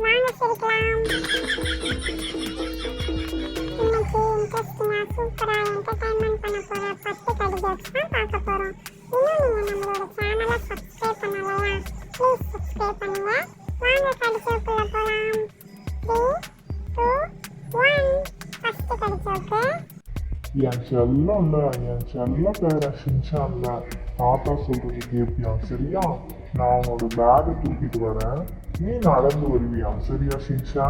வாங்க சிரிக்கலாம். இன்னைக்கு இன்ட்ரெஸ்டிங்காக சூப்பராக என்டர்டைன்மெண்ட் பண்ண போகிற பத்து கடி ஜோக்ஸ் தான் பார்க்க போகிறோம் இன்னும் நீங்கள் நம்மளோட சேனலை சப்ஸ்கிரைப் பண்ணலையா? ப்ளீஸ் சப்ஸ்கிரைப் பண்ணுங்க. வாங்க கடி ஜோக்குள்ள போலாம் த்ரீ டூ ஒன் ஃபர்ஸ்ட் கடி ஜோக்கு என் செல்லம்ல என் செல்ல பேரை சின்சான்ல தாத்தா சொல்றது கேப்பியா? சரியா? நான் உன்னோட பேகை தூக்கிட்டு வரேன். நீ நடந்து வருவியா சரியா தாத்தா.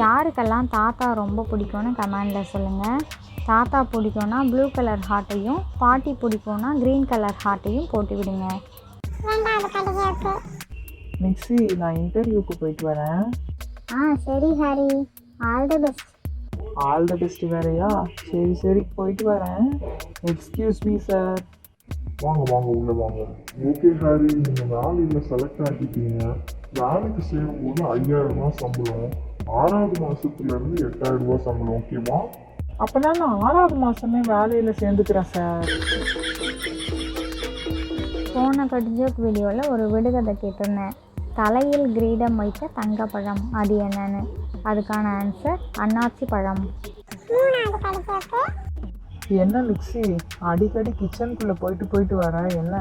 யாருக்கெல்லாம் தாத்தா ரொம்ப பிடிக்கும்னு கமெண்டில் சொல்லுங்கள் தாத்தா பிடிக்கும்னா ப்ளூ கலர் ஹார்ட்டையும் பாட்டி பிடிக்கும்னா க்ரீன் கலர் ஹார்ட்டையும் போட்டு விடுங்க. மிக்ஸி நான் இன்டர்வியூக்கு போயிட்டு வரேன். ஆ சரி Hari. All the best all the best வேறையா? சரி சரி போயிட்டு வரேன். எக்ஸ்கியூஸ் மீ சார் வாங்க வாங்க உள்ள வாங்க. ஓகே ஹாரி நீங்க வேலையில செலக்ட் ஆகிட்டீங்க வேலைக்கு சேரும்போது ஐயாயிரம் ரூபாய் சம்பளம். ஆறாவது மாசத்துல இருந்து எட்டாயிரம் ரூபாய் சம்பளம் ஓகேவா அப்போனா நான் ஆறாவது மாதமே வேலையில் சேர்ந்துக்கிறேன் சார் போன கடிஜோக் வீடியோவில் ஒரு விடுகதை கேட்டிருந்தேன். தலையில் கிரீடம் வைத்த தங்கப்பழம். அது என்னன்னு? அதுக்கான ஆன்சர் அன்னாச்சி பழம். என்ன மிக்ஸி? அடிக்கடி கிச்சனுக்குள்ளே போயிட்டு போயிட்டு வர என்ன?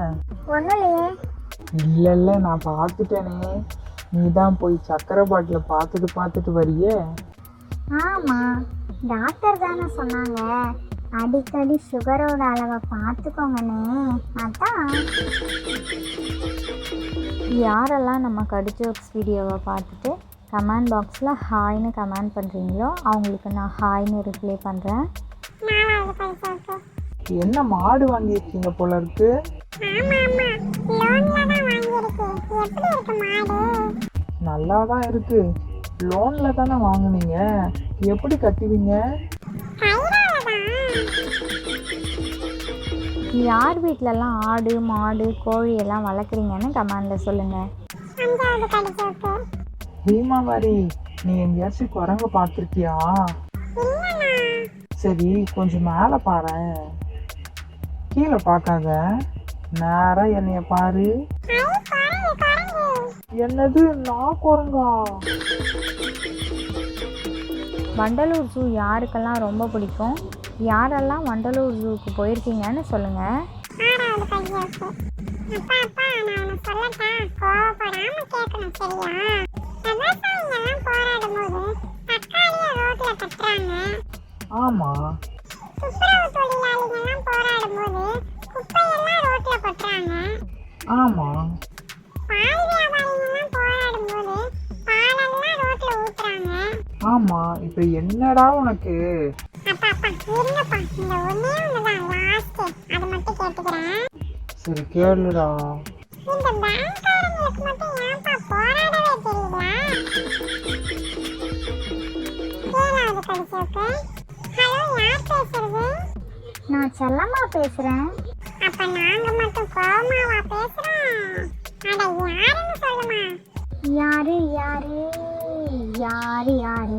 இல்லை இல்லை நான் பார்த்துட்டேனே. நீ தான் போய் சக்கரை பாட்டில் பார்த்துட்டு பார்த்துட்டு வரியே. ஆமாம் டாக்டர் தானே சொன்னாங்க. அடிக்கடி சுகரோட அளவை பார்த்துக்கோங்கண்ணே. அதான். யாரெல்லாம் நம்ம கடிஜோக்ஸ் வீடியோவை பார்த்துட்டு கமெண்ட் பாக்ஸில் ஹாய்னு கமெண்ட் பண்ணுறீங்களோ அவங்களுக்கு நான் ஹாய்னு ரிப்ளை பண்ணுறேன் என்ன மாடு வாங்கியிருக்கீங்க போல இருக்கு? நல்லா தான் இருக்கு லோன்ல தானே வாங்குனீங்க. எப்படி கட்டுவீங்க? யார் வீட்டிலலாம் ஆடு மாடு கோழி எல்லாம் வளர்க்குறீங்கன்னு கமெண்டில் சொல்லுங்கள் ஹீமாவாரி நீ எங்கேயாச்சும் குரங்க பார்த்துருக்கியா? சரி கொஞ்சம் மேலே பாரேன் கீழே பார்க்காத. நேரா என்னைய பாரு. என்னது நான் குரங்கா? வண்டலூர் ஜூ யாருக்கெல்லாம் ரொம்ப பிடிக்கும்? யாரெல்லாம் வண்டலூர் ஜூக்கு போயிருக்கீங்கன்னு சொல்லுங்கள் ஆமா துப்புரவு தொழிலாளிகள்லாம் போராடும் போது குப்பையெல்லாம் ரோட்ல கொட்டுறாங்க. ஆமா. பால் வியாபாரிகள்லாம் போராடும் போது பாலெல்லாம் ரோட்ல ஊத்துறாங்க. ஆமா இப்ப என்னடா உனக்கு? இருங்கப்பா இந்த ஒன்னே ஒண்ணுதான் லாஸ்ட் அதை மட்டும் கேட்டுக்கிறேன் சரி கேளுடா. இந்த பேங்க்காரங்களுக்கு மட்டும் ஏன்பா போராடவே தெரியல ஏழாவது கடிச்சோக்கு ஹலோ யார் பேசுறது நான் செல்லம்மா பேசுறேன். அப்ப நாங்க மட்டும் கோமாவா பேசுறோம்? அட யாருன்னு சொல்லுமா? யாரு யாரு? யாரு யாரு?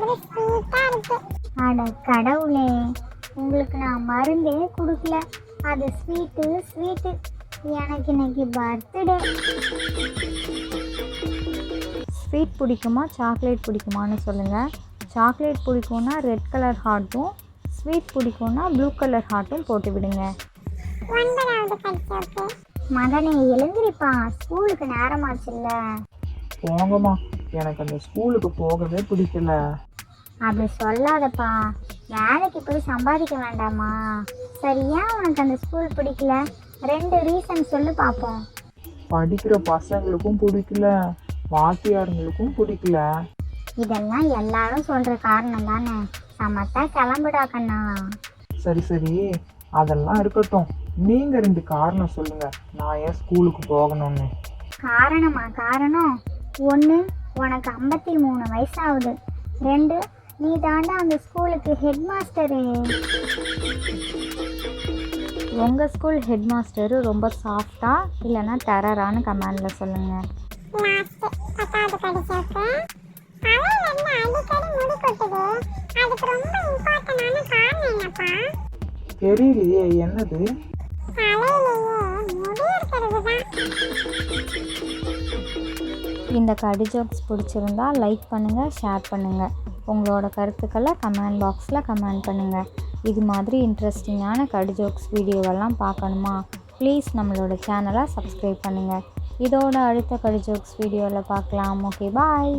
உங்களை மாதிரி ஸ்வீட்டா இருக்கு. அட கடவுளே உங்களுக்கு நான் மருந்தே கொடுக்கல. அது ஸ்வீட்டு ஸ்வீட்டு எனக்கு இன்னைக்கு பர்த்டே ஸ்வீட் பிடிக்குமா சாக்லேட் பிடிக்குமான்னு சொல்லுங்கள் சாக்லேட் பிடிக்கும்னா ரெட் கலர் ஹார்ட்டும் ஸ்வீட் பிடிக்கும்னா ப்ளூ கலர் ஹார்ட்டும் போட்டு விடுங்க. மகனே எழுந்திரிப்பா ஸ்கூலுக்கு நேரமாச்சுல்ல. போங்கம்மா. எனக்கு அந்த ஸ்கூலுக்கு போகவே பிடிக்கல. அப்படி சொல்லாதப்பா. வேலைக்கு போய் சம்பாதிக்க வேண்டாமா? சரியா உனக்கு அந்த ஸ்கூல் பிடிக்கல? ரெண்டு ரீசன் சொல்லு பார்ப்போம் படிக்கிற பசங்களுக்கும் பிடிக்கல வாத்தியாருங்களுக்கும் பிடிக்கல. இதெல்லாம் எல்லாரும் சொல்ற காரணம் தானே. சமத்தா கிளம்புடா கண்ணா. சரி சரி. அதெல்லாம் இருக்கட்டும். நீங்க ரெண்டு காரணம் சொல்லுங்க. நான் ஏன் ஸ்கூலுக்கு போகணும்னு? காரணமா? காரணம்? ஒன்று உனக்கு ஐம்பத்தி மூணு வயசாகுது. ரெண்டு நீ தாண்டா அந்த ஸ்கூலுக்கு ஹெட் மாஸ்டரு உங்கள் ஸ்கூல் ஹெட் மாஸ்டர் ரொம்ப சாஃப்டா இல்லைன்னா டெரரான்னு கமெண்டில் சொல்லுங்கள் தெரியலையே என்னது? இந்த கடி ஜோக்ஸ் பிடிச்சிருந்தா லைக் பண்ணுங்கள் ஷேர் பண்ணுங்கள் உங்களோட கருத்துக்களை கமெண்ட் பாக்ஸில் கமெண்ட் பண்ணுங்கள் இது மாதிரி இன்ட்ரெஸ்டிங்கான கடு ஜோக்ஸ் வீடியோவெல்லாம் பார்க்கணுமா? ப்ளீஸ் நம்மளோட சேனலை சப்ஸ்கிரைப் பண்ணுங்கள் இதோட அடுத்த கடு ஜோக்ஸ் வீடியோவில் பார்க்கலாம். Okay bye